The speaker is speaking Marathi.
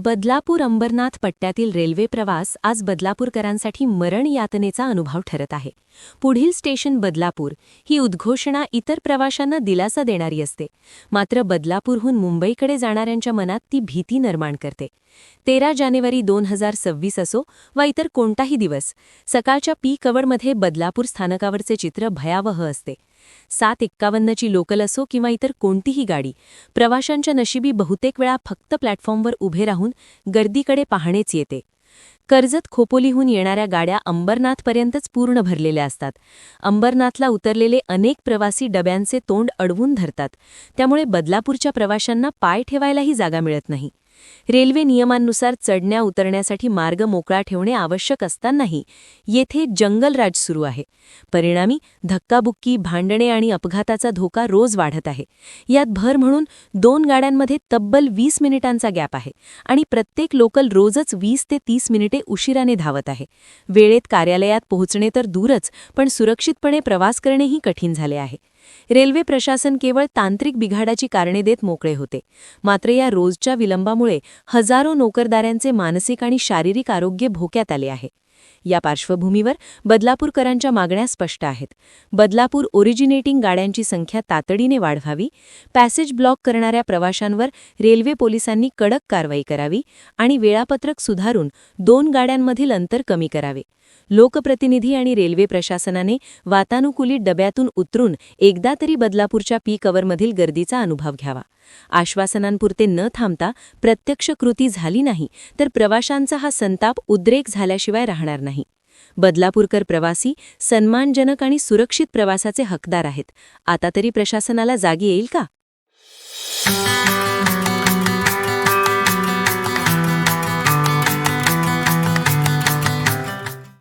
बदलापूर अंबरनाथ पट्ट्यातील रेल्वे प्रवास आज बदलापूरकरांसाठी मरण यातनेचा अनुभव ठरत आहे. पुढील स्टेशन बदलापूर ही उद्घोषणा इतर प्रवाशांना दिलासा देणारी असते. मात्र बदलापूरहून मुंबईकडे जाणाऱ्यांच्या मनात ती भीती निर्माण करते. तेरा जानेवारी दोन हजार सव्वीस असो वा इतर कोणताही दिवस सकाळच्या पीक कवडमध्ये बदलापूर स्थानकावरचे चित्र भयावह असते. सात एक्कावन्नची लोकल असो किंवा इतर कोणतीही गाडी प्रवाशांच्या नशिबी बहुतेक वेळा फक्त प्लॅटफॉर्मवर उभे राहून गर्दीकडे पाहणेच येते. कर्जत खोपोलीहून येणाऱ्या गाड्या अंबरनाथपर्यंतच पूर्ण भरलेल्या असतात. अंबरनाथला उतरलेले अनेक प्रवासी डब्यांचे तोंड अडवून धरतात. त्यामुळे बदलापूरच्या प्रवाशांना पाय ठेवायलाही जागा मिळत नाही. रेल्वे नियमांनुसार चढण्या उतरण्यासाठी मार्ग मोकळा ठेवणे आवश्यक असतानाही येथे जंगलराज सुरू आहे. परिणामी धक्काबुक्की भांडणे आणि अपघाताचा धोका रोज वाढत आहे. यात भर म्हणून दोन गाड्यांमध्ये तब्बल वीस मिनिटांचा गॅप आहे आणि प्रत्येक लोकल रोजच वीस ते तीस मिनिटे उशिराने धावत आहे. वेळेत कार्यालयात पोहोचणे तर दूरच पण सुरक्षितपणे प्रवास करणेही कठीण झाले आहे. रेल्वे प्रशासन केवळ तांत्रिक बिघाडाची कारणे देत मोकळे होते. मात्र या रोजच्या विलंबामुळे हजारो नोकरदाऱ्यांचे मानसिक आणि शारीरिक आरोग्य भोक्यात आले आहे. या पार्श्वभूमीवर बदलापूरकरांच्या मागण्या स्पष्ट आहेत. बदलापूर ओरिजिनेटिंग गाड्यांची संख्या तातडीने वाढवावी पॅसेज ब्लॉक करणाऱ्या प्रवाशांवर रेल्वे पोलिसांनी कडक कारवाई करावी आणि वेळापत्रक सुधारून दोन गाड्यांमधील अंतर कमी करावे. लोकप्रतिनिधी आणि रेल्वे प्रशासनाने वातानुकूलित डब्यातून उतरून एकदा तरी बदलापूरच्या पीक अवरमधील गर्दीचा अनुभव घ्यावा. आश्वासनांपुरते न थांबता प्रत्यक्ष कृती झाली नाही तर प्रवाशांचा हा संताप उद्रेक झाल्याशिवाय राहणार नाही. बदलापूरकर प्रवासी सन्मानजनक आणि सुरक्षित प्रवासाचे हकदार आहेत. आता तरी प्रशासनाला जागी येईल का?